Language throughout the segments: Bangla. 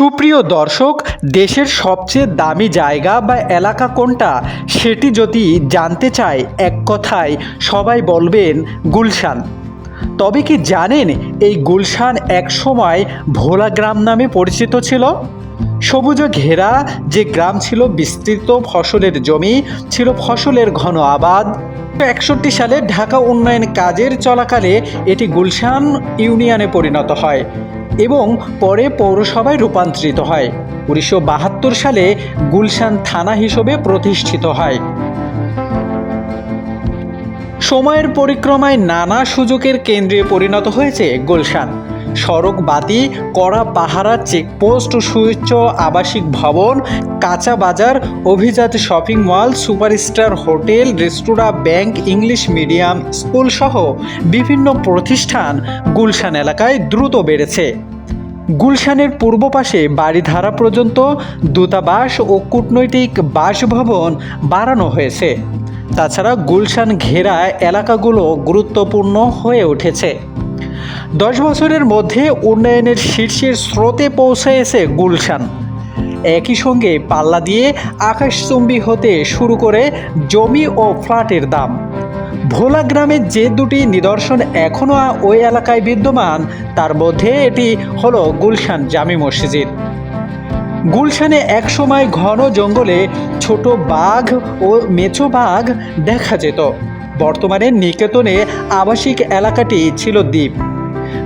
সুপ্রিয় দর্শক, দেশের সবচেয়ে দামি জায়গা বা এলাকা কোনটা? সেটি যদি জানতে চায় এক কথায় সবাই বলবেন গুলশান। তবে কি জানেন এই গুলশান একসময় ভোলা গ্রাম নামে পরিচিত ছিল? সবুজ ঘেরা যে গ্রাম ছিল বিস্তৃত ফসলের জমি, ছিল ফসলের ঘন আবাদ। একষট্টি সালে ঢাকা উন্নয়ন কাজের চলাকালে এটি গুলশান ইউনিয়নে পরিণত হয়। এবং পরে পৌরসভায় রূপান্তরিত হয়। উনিশশো বাহাত্তর সালে গুলশান থানা হিসেবে প্রতিষ্ঠিত হয়। সময়ের পরিক্রমায় নানা সুযোগের কেন্দ্রে পরিণত হয়েছে গুলশান। সড়ক বাতি, কড়া পাহারা চেকপোস্ট সুউচ্চ আবাসিক ভবন, কাঁচা বাজার, অভিজাত শপিং মল সুপারস্টার হোটেল রেস্তোরাঁ ব্যাংক ইংলিশ মিডিয়াম স্কুল সহ বিভিন্ন প্রতিষ্ঠান গুলশান এলাকায় দ্রুত বেড়েছে। গুলশানের পূর্ব পাশে বাড়িধারা পর্যন্ত দূতাবাস ও কূটনৈতিক বাসভবন বাড়ানো হয়েছে। তাছাড়া গুলশান ঘেরা এলাকাগুলো গুরুত্বপূর্ণ হয়ে উঠেছে। দশ বছরের মধ্যে উন্নয়নের শীর্ষের স্রোতে পৌঁছেছে গুলশান। একই সঙ্গে পাল্লা দিয়ে আকাশচুম্বী হতে শুরু করে জমি ও ফ্ল্যাটের দাম। ভোলা গ্রামের যে দুটি নিদর্শন এখনও ওই এলাকায় বিদ্যমান, তার মধ্যে এটি হলো গুলশান জামি মসজিদ। গুলশানে একসময় ঘন জঙ্গলে ছোট বাঘ ও মেচো বাঘ দেখা যেত। বর্তমানে নিকেতনে আবাসিক এলাকাটি ছিল দ্বীপ।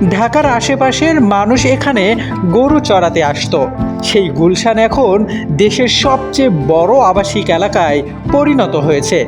ঢাকার আশেপাশের মানুষ এখানে গরু চড়াতে আসতো। সেই গুলশান এখন দেশের সবচেয়ে বড় আবাসিক এলাকায় পরিণত হয়েছে।